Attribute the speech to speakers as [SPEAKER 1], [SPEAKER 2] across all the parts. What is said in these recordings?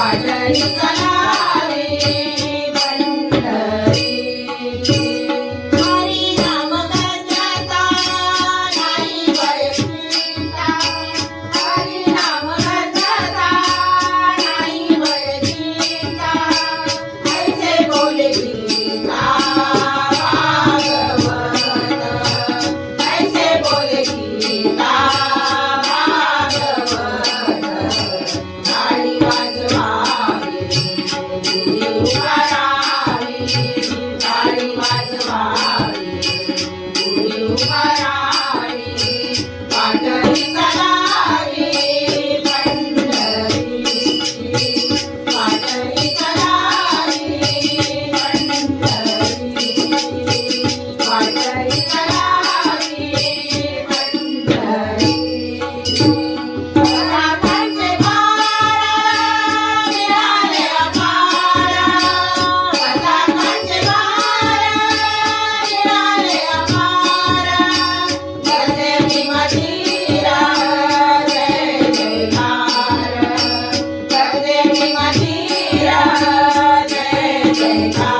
[SPEAKER 1] عليك سلام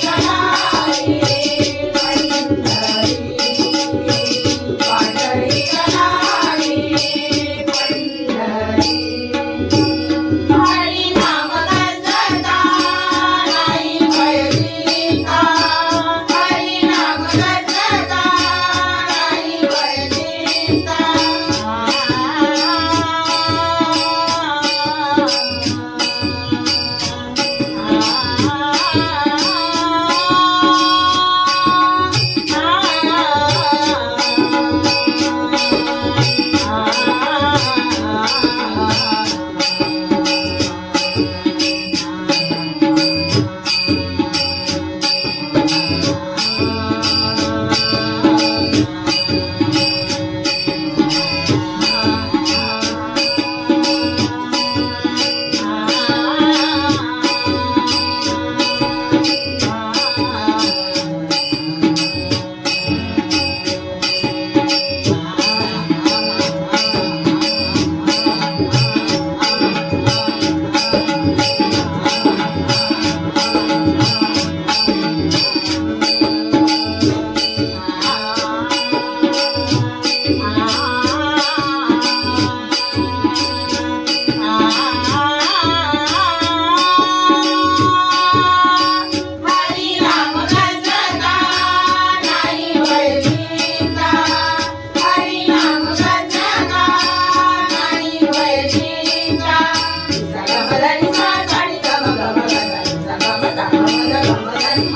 [SPEAKER 1] Shut.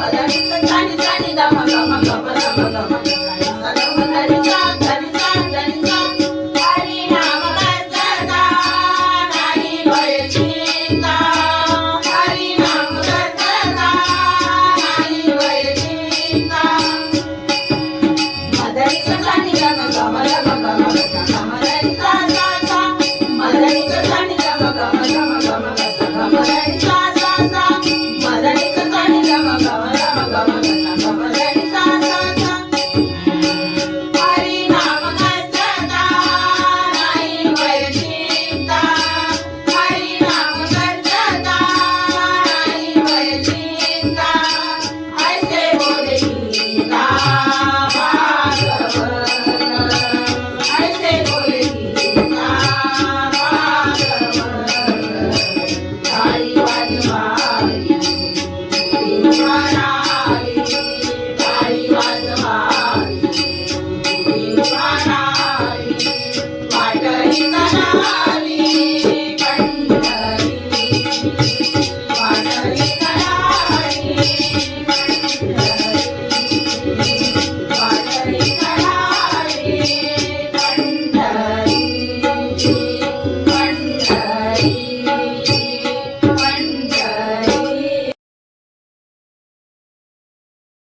[SPEAKER 1] ಮ ಗ ಮ ಗ ಮ ಗ ಮ ಗ ಮ ಗ ಮ ಗ ಮ ಗ